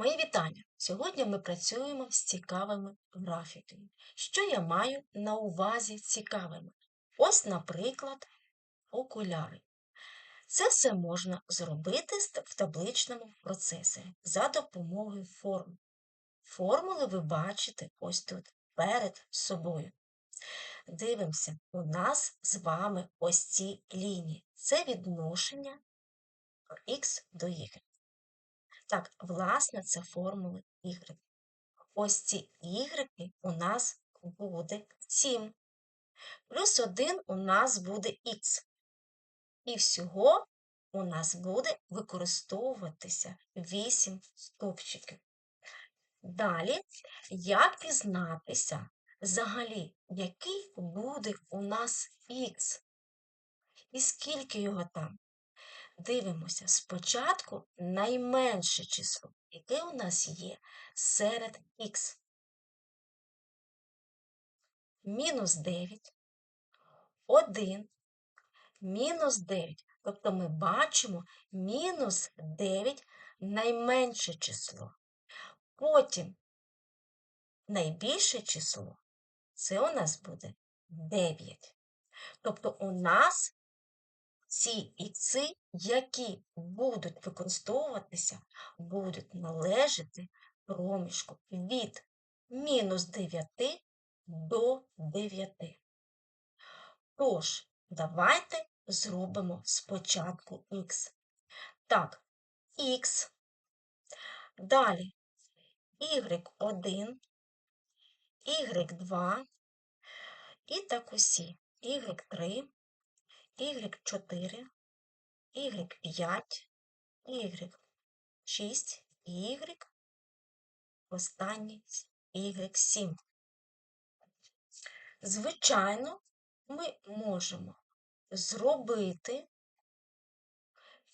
Мої вітання! Сьогодні ми працюємо з цікавими графіками. Що я маю на увазі цікавими? Ось, наприклад, окуляри. Це все можна зробити в табличному процесорі за допомогою формул. Формули ви бачите ось тут перед собою. Дивимося, у нас з вами ось ці лінії. Це відношення х до y. Так, власне, це формули y. Ось ці y у нас буде 7. Плюс 1 у нас буде х. І всього у нас буде використовуватися 8 стовпчиків. Далі, як пізнатися взагалі, який буде у нас х? І скільки його там? Дивимося спочатку найменше число, яке у нас є серед х. Мінус 9, 1, мінус 9. Тобто ми бачимо мінус 9 найменше число. Потім найбільше число це у нас буде 9. Тобто у нас ці ікси, які будуть використовуватися, будуть належати проміжку від мінус 9 до 9. Тож, давайте зробимо спочатку х. Так, х. Далі y1, y2 і так усі y3, y4, y5, y6 і y останній y7. Звичайно, ми можемо зробити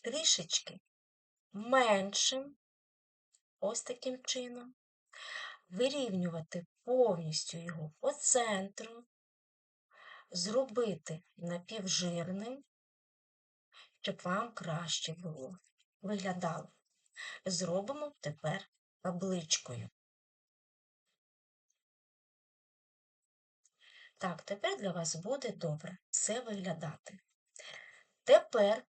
трішечки меншим, ось таким чином, вирівнювати повністю його по центру, зробити напівжирним, щоб вам краще було виглядало. Зробимо тепер табличкою. Так, тепер для вас буде добре все виглядати. Тепер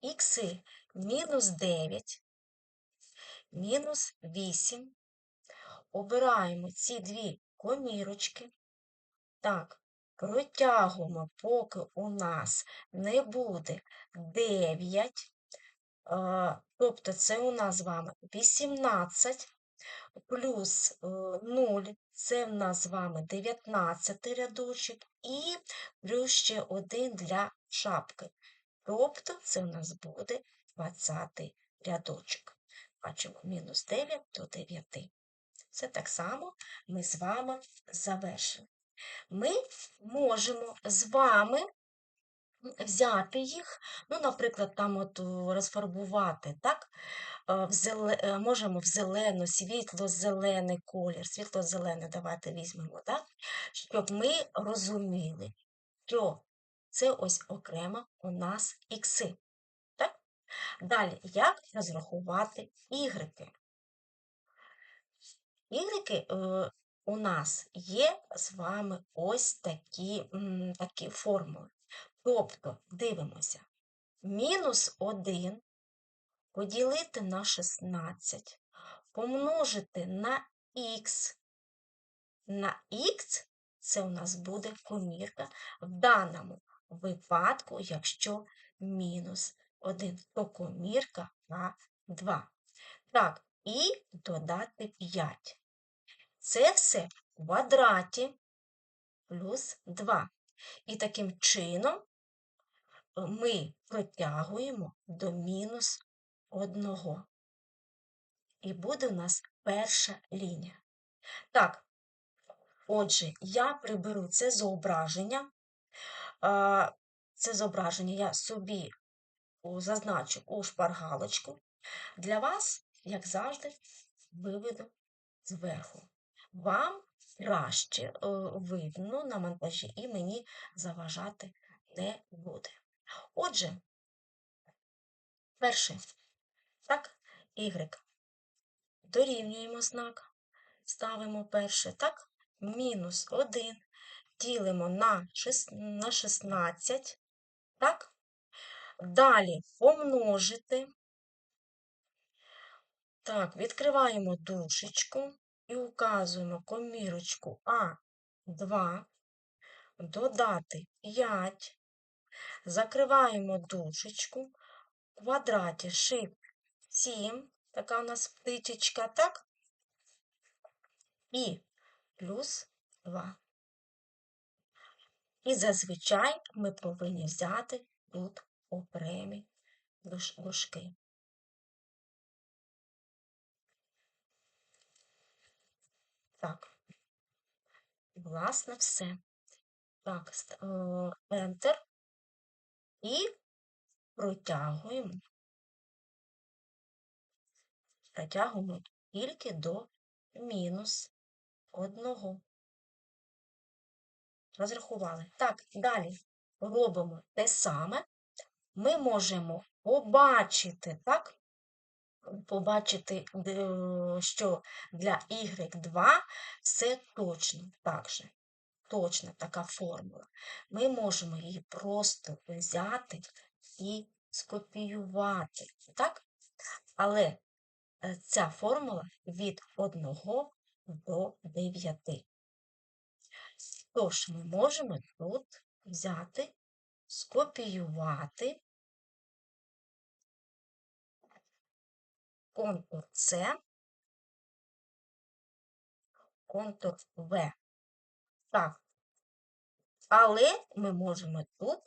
ікси мінус 9, мінус 8. Обираємо ці дві комірочки. Так, протягуємо, поки у нас не буде 9, тобто це у нас з вами 18 плюс 0, е, це в нас з вами 19 рядочок, і плюс ще один для шапки. Тобто це у нас буде 20 рядочок. Бачимо мінус 9 до 9. Це так само ми з вами завершили ми можемо з вами взяти їх, ну, наприклад, там от розфарбувати, так? Е, в зеле... Е, можемо в зелено, світло-зелений колір, світло-зелений давайте візьмемо, так? щоб ми розуміли, що це ось окремо у нас ікси. Далі, як розрахувати ігрики? Ігрики е, у нас є з вами ось такі такі формули. Тобто, дивимося, мінус 1 поділити на 16, помножити на х. На х це у нас буде комірка в даному випадку, якщо мінус 1, то комірка на 2. Так, і додати 5. Це все в квадраті плюс 2. І таким чином е, ми протягуємо до мінус 1. І буде у нас перша лінія. Так, отже, я приберу це зображення. Це зображення я собі зазначу у шпаргалочку. Для вас, як завжди, виведу зверху вам краще е, видно на монтажі і мені заважати не буде. Отже, перше, так, Y. дорівнюємо знак, ставимо перше, так? Мінус 1 ділимо на 16, так? Далі помножити. Так, відкриваємо дужечку і указуємо комірочку А2, додати 5, закриваємо дужечку, в квадраті шип 7, така у нас птичечка, так? І плюс 2. І зазвичай ми повинні взяти тут окремі дужки. Так, власне, все. Так, е, Enter і протягуємо. Протягуємо тільки до мінус одного. Розрахували. Так, далі робимо те саме. Ми можемо побачити, так? Побачити, що для y2 все точно так же. Точна така формула. Ми можемо її просто взяти і скопіювати. так? Але е, ця формула від 1 до 9. Тож ми можемо тут взяти, скопіювати контур С, контур В. Так. Але ми можемо тут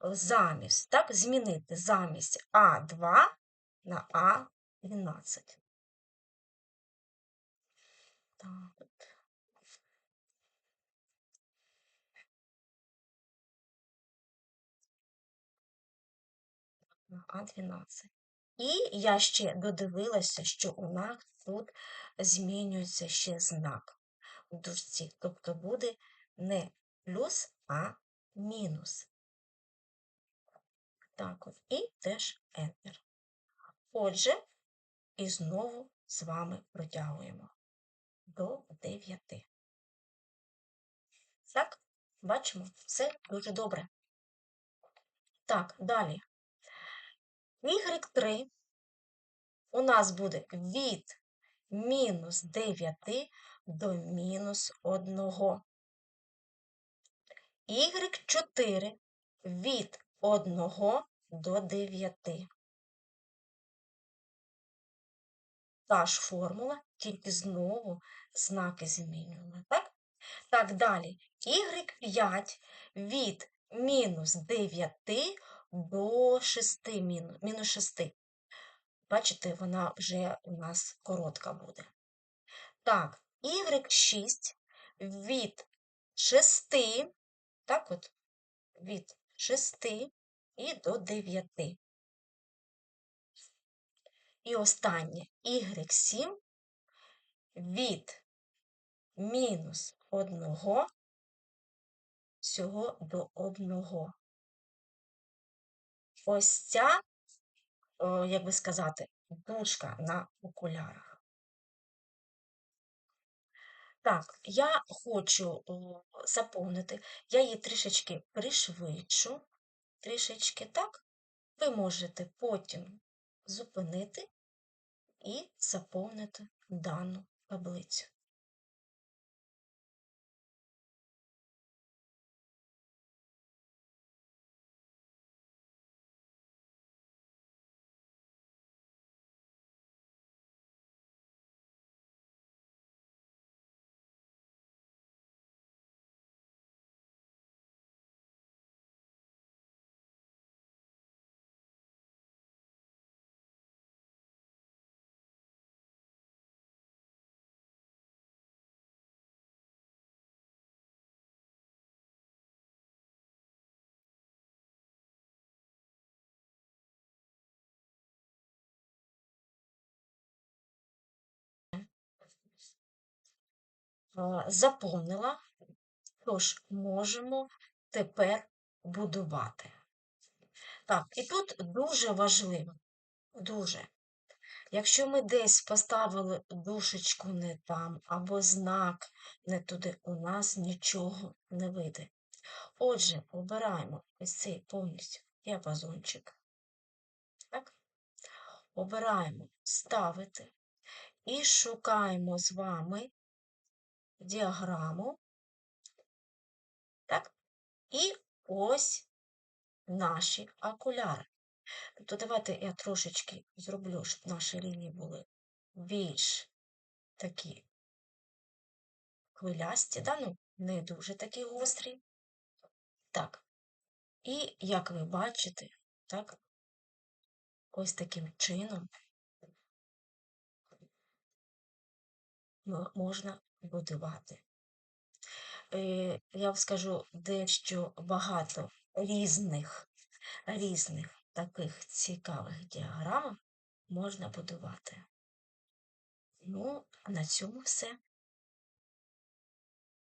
замість, так, змінити замість А2 на А12. Так. А12. І я ще додивилася, що у нас тут змінюється ще знак у дужці. Тобто буде не плюс, а мінус. Так от, і теж Enter. Отже, і знову з вами протягуємо до 9. Так, бачимо, все дуже добре. Так, далі. Y3 у нас буде від мінус 9 до мінус 1. Y4 від 1 до 9. Та ж формула, тільки знову знаки змінюємо. Так, так далі. Y5 від мінус 9 до 6 мінус 6. Бачите, вона вже у нас коротка буде. Так, y6 від 6, так от, від 6 і до 9. І останнє y7 від мінус 1 всього до 1. Ось ця, як би сказати, дужка на окулярах. Так, я хочу заповнити, я її трішечки пришвидшу, трішечки так, ви можете потім зупинити і заповнити дану таблицю. Заповнила, тож можемо тепер будувати. Так, і тут дуже важливо, дуже Якщо ми десь поставили дужечку не там або знак не туди, у нас нічого не вийде. Отже, обираємо ось цей повністю діапазончик. Так? Обираємо ставити і шукаємо з вами діаграму. Так? І ось наші окуляри. Тобто давайте я трошечки зроблю, щоб наші лінії були більш такі хвилясті, да? ну, не дуже такі гострі. Так. І, як ви бачите, так, ось таким чином можна будувати. Е, Я вам скажу дещо багато різних, різних таких цікавих діаграм можна будувати. Ну, на цьому все.